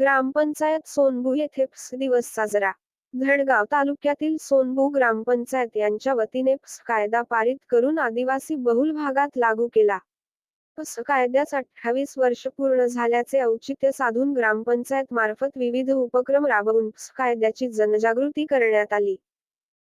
ग्रामपंचायत सोनबू येथे दिवस साजरा. धडगाव तालुक्यातील सोनबू ग्रामपंचायत यांच्या वतीने कायदा पारित करून आदिवासी बहुल भागात लागू केला. कायद्यास अठ्ठावीस वर्ष पूर्ण झाल्याचे औचित्य साधून ग्रामपंचायत मार्फत विविध उपक्रम राबवून कायद्याची जनजागृती करण्यात आली.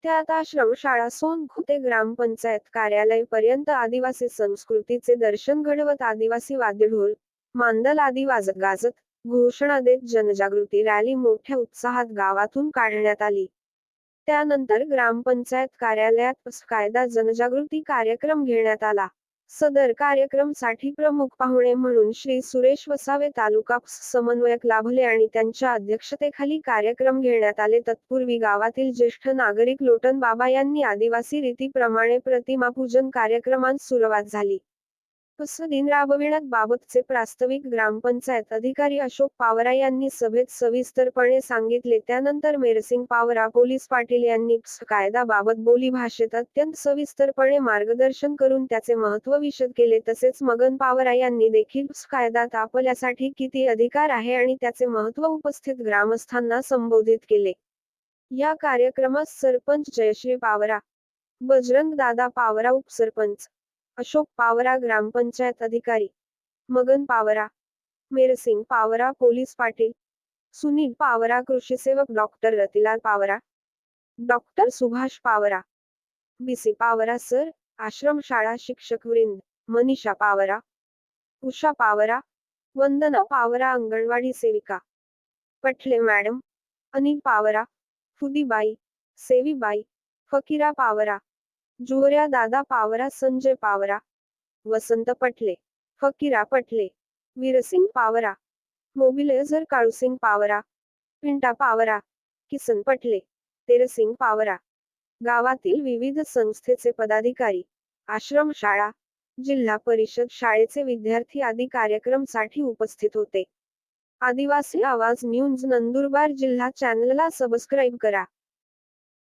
त्यात आश्रम शाळा सोनखू ते ग्रामपंचायत कार्यालय पर्यंत आदिवासी संस्कृतीचे दर्शन घडवत आदिवासी वाद्यढोल मांदल आदी वाजत गाजत घोषणा देत जनजागृती रॅली मोठ्या उत्साहात गावातून काढण्यात आली. त्यानंतर ग्रामपंचायत कार्यालयात कायदा जनजागृती कार्यक्रम घेण्यात आला. सदर कार्यक्रमसाठी प्रमुख पाहुणे म्हणून श्री सुरेश वसावे तालुका समन्वयक लाभले आणि त्यांच्या अध्यक्षतेखाली कार्यक्रम घेण्यात आले. तत्पूर्वी गावातील ज्येष्ठ नागरिक लोटन बाबा यांनी आदिवासी रीतीप्रमाणे प्रतिमापूजन कार्यक्रमात सुरुवात झाली. दिन राबविण्यात बाबतचे प्रास्ताविक ग्रामपंचायत अधिकारी अशोक पावरा यांनी सभेत सविस्तरपणे सांगितले. त्यानंतर मेरसिंग पावरा पोलीस पाटील यांनी कायदाबाबत बोली भाषेत अत्यंत सविस्तरपणे मार्गदर्शन करून त्याचे महत्त्व विशद केले. तसेच मगन पावरा यांनी देखील कायदा कायद्यात आपल्यासाठी किती अधिकार आहे आणि त्याचे महत्त्व उपस्थित ग्रामस्थांना संबोधित केले. या कार्यक्रमात सरपंच जयश्री पावरा बजरंग दादा पावरा उपसरपंच अशोक पावरा ग्रामपंचायत अधिकारी. Magan Pawara. Mersing Pawara police Patil. Sunil Pawara कृषीसेवक doctor Ratilal Pawara. Doctor Subhash Pawara. B C Pawara sir ashram शाळा शिक्षक वृंद मनीषा पावरा. उषा पावरा. वंदना पावरा अंगणवाडी सेविका. पटले मॅडम. अनिल पावरा. फुदीबाई. सेवीबाई. फकीरा पावरा. जुहऱ्या दादा पावरा संजय पावरा वसंत पटले फकीरा पटले वीरसिंग पावरा मोबिलेझर काळूसिंग पावरा पिंटा पावरा किसन पटले तेरसिंग पावरा. गावातील विविध संस्थेचे पदाधिकारी आश्रम शाळा जिल्हा परिषद शाळेचे विद्यार्थी आदी कार्यक्रमसाठी उपस्थित होते. आदिवासी आवाज न्यूज नंदुरबार जिल्हा चॅनलला सबस्क्राईब करा.